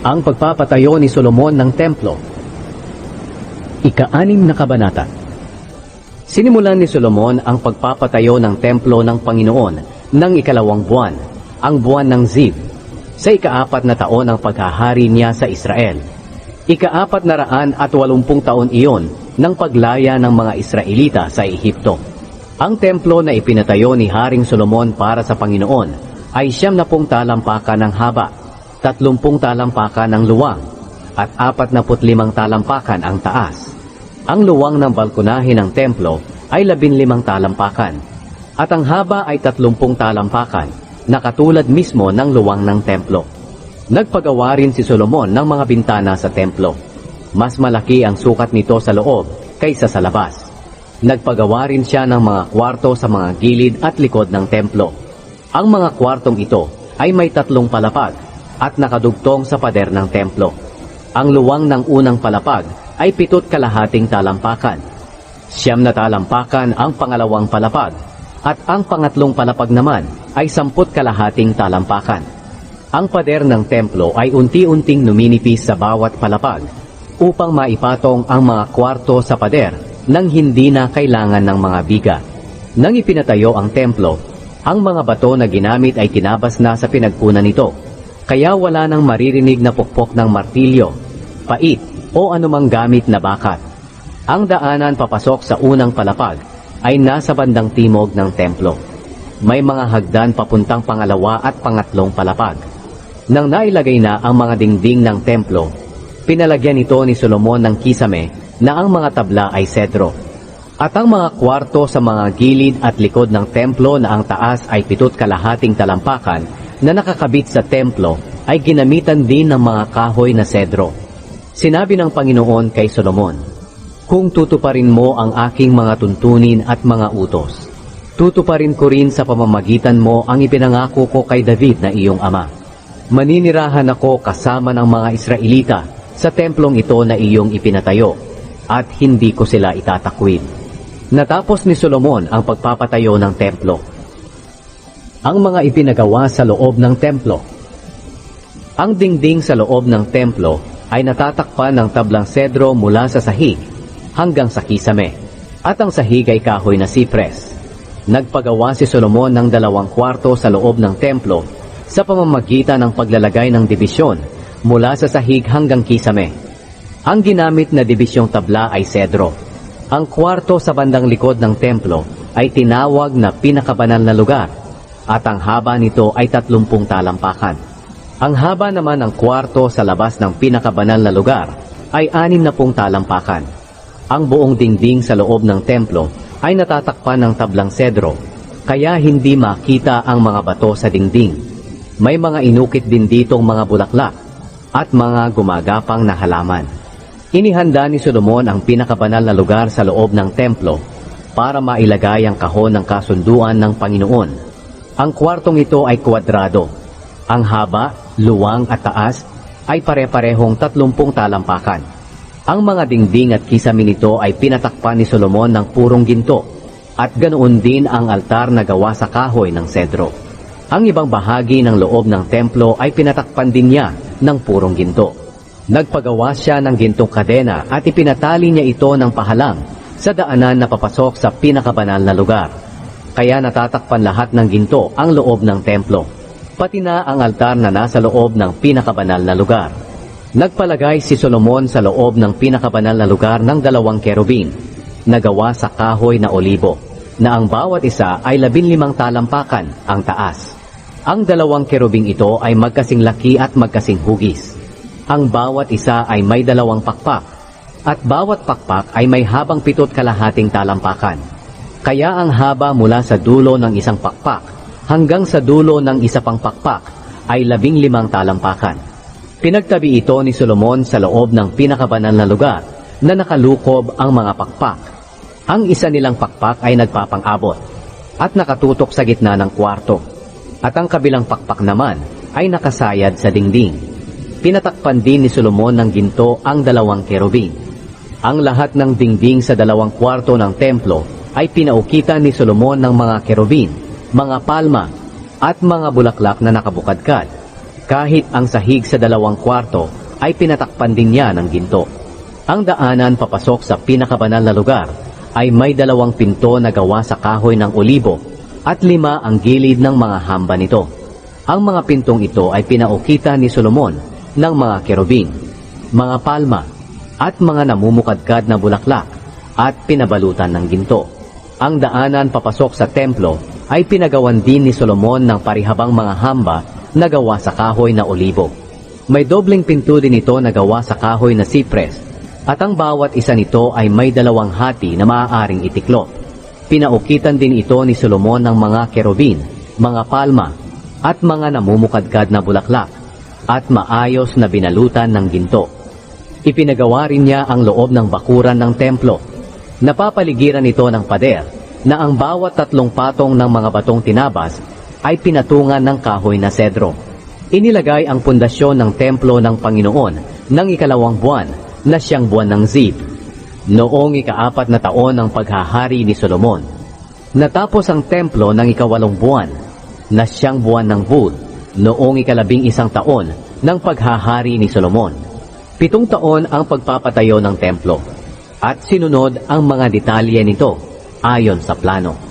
Ang pagpapatayo ni Solomon ng templo. Ika-anim na kabanata. Sinimulan ni Solomon ang pagpapatayo ng templo ng Panginoon ng ikalawang buwan, ang buwan ng Zib, sa ikaapat na taon ng paghahari niya sa Israel. Ikaapat na raan at walumpung taon iyon ng paglaya ng mga Israelita sa Ehipto. Ang templo na ipinatayo ni Haring Solomon para sa Panginoon ay siyam na pung talampakan ng haba, tatlumpung talampakan ng luwang, at apat na putlimang talampakan ang taas. Ang luwang ng balkonahe ng templo ay labinlimang talampakan, at ang haba ay tatlumpung talampakan, na katulad mismo ng luwang ng templo. Nagpagawa rin si Solomon ng mga bintana sa templo. Mas malaki ang sukat nito sa loob kaysa sa labas. Nagpagawa rin siya ng mga kwarto sa mga gilid at likod ng templo. Ang mga kwartong ito ay may tatlong palapag at nakadugtong sa pader ng templo. Ang luwang ng unang palapag ay pitot kalahating talampakan. Siyam na talampakan ang pangalawang palapag at ang pangatlong palapag naman ay samput kalahating talampakan. Ang pader ng templo ay unti-unting numinipis sa bawat palapag upang maipatong ang mga kwarto sa pader nang hindi na kailangan ng mga biga. Nang ipinatayo ang templo, ang mga bato na ginamit ay tinabas na sa pinagkunan nito, kaya wala nang maririnig na pukpok ng martilyo, pait o anumang gamit na bakat. Ang daanan papasok sa unang palapag ay nasa bandang timog ng templo. May mga hagdan papuntang pangalawa at pangatlong palapag. Nang nailagay na ang mga dingding ng templo, pinalagyan ito ni Solomon ng kisame na ang mga tabla ay sedro. At ang mga kwarto sa mga gilid at likod ng templo na ang taas ay pitot kalahating talampakan na nakakabit sa templo ay ginamitan din ng mga kahoy na sedro. Sinabi ng Panginoon kay Solomon, Kung tutuparin mo ang aking mga tuntunin at mga utos, tutuparin ko rin sa pamamagitan mo ang ipinangako ko kay David na iyong ama. Maninirahan ako kasama ng mga Israelita sa templong ito na iyong ipinatayo, at hindi ko sila itatakwil. Natapos ni Solomon ang pagpapatayo ng templo. Ang mga ipinagawa sa loob ng templo. Ang dingding sa loob ng templo ay natatakpan ng tablang sedro mula sa sahig hanggang sa kisame, at ang sahig ay kahoy na sipres. Nagpagawa si Solomon ng dalawang kwarto sa loob ng templo sa pamamagitan ng paglalagay ng dibisyon mula sa sahig hanggang kisame. Ang ginamit na dibisyong tabla ay sedro. Ang kwarto sa bandang likod ng templo ay tinawag na pinakabanal na lugar at ang haba nito ay tatlumpung talampakan. Ang haba naman ng kwarto sa labas ng pinakabanal na lugar ay anim na pung talampakan. Ang buong dingding sa loob ng templo ay natatakpan ng tablang sedro, kaya hindi makita ang mga bato sa dingding. May mga inukit din ditong mga bulaklak at mga gumagapang na halaman. Inihanda ni Solomon ang pinakabanal na lugar sa loob ng templo para mailagay ang kahon ng kasunduan ng Panginoon. Ang kwartong ito ay kwadrado. Ang haba, luwang at taas ay pare-parehong tatlumpung talampakan. Ang mga dingding at kisame nito ay pinatakpan ni Solomon ng purong ginto at ganoon din ang altar na gawa sa kahoy ng sedro. Ang ibang bahagi ng loob ng templo ay pinatakpan din niya ng purong ginto. Nagpagawa siya ng gintong kadena at ipinatali niya ito ng pahalang sa daanan na papasok sa pinakabanal na lugar. Kaya natatakpan lahat ng ginto ang loob ng templo, pati na ang altar na nasa loob ng pinakabanal na lugar. Nagpalagay si Solomon sa loob ng pinakabanal na lugar ng dalawang kerubin, na gawa sa kahoy na olibo, na ang bawat isa ay labinlimang talampakan ang taas. Ang dalawang kerubing ito ay magkasing laki at magkasing hugis. Ang bawat isa ay may dalawang pakpak, at bawat pakpak ay may habang pitot kalahating talampakan. Kaya ang haba mula sa dulo ng isang pakpak hanggang sa dulo ng isa pang pakpak ay labing limang talampakan. Pinagtabi ito ni Solomon sa loob ng pinakabanal na lugar na nakalukob ang mga pakpak. Ang isa nilang pakpak ay nagpapang-abot at nakatutok sa gitna ng kwarto. At ang kabilang pakpak naman ay nakasayad sa dingding. Pinatakpan din ni Solomon ng ginto ang dalawang kerubin. Ang lahat ng dingding sa dalawang kwarto ng templo ay pinaukitan ni Solomon ng mga kerubin, mga palma, at mga bulaklak na nakabukadkad. Kahit ang sahig sa dalawang kwarto ay pinatakpan din niya ng ginto. Ang daanan papasok sa pinakabanal na lugar ay may dalawang pinto na gawa sa kahoy ng olibo at lima ang gilid ng mga hamba nito. Ang mga pintong ito ay pinaukita ni Solomon ng mga kerubing, mga palma, at mga namumukadkad na bulaklak at pinabalutan ng ginto. Ang daanan papasok sa templo ay pinagawan din ni Solomon ng parihabang mga hamba na gawa sa kahoy na olibo. May dobleng pinto din ito na gawa sa kahoy na sipres at ang bawat isa nito ay may dalawang hati na maaaring itiklop. Pinaukitan din ito ni Solomon ng mga kerubin, mga palma, at mga namumukadkad na bulaklak, at maayos na binalutan ng ginto. Ipinagawa rin niya ang loob ng bakuran ng templo. Napapaligiran ito ng pader na ang bawat tatlong patong ng mga batong tinabas ay pinatungan ng kahoy na sedro. Inilagay ang pundasyon ng templo ng Panginoon ng ikalawang buwan na siyang buwan ng Zib. Noong ikaapat na taon ng paghahari ni Solomon. Natapos ang templo ng ikawalong buwan na siyang buwan ng Bul noong ikalabing isang taon ng paghahari ni Solomon. Pitong taon ang pagpapatayo ng templo at sinunod ang mga detalye nito ayon sa plano.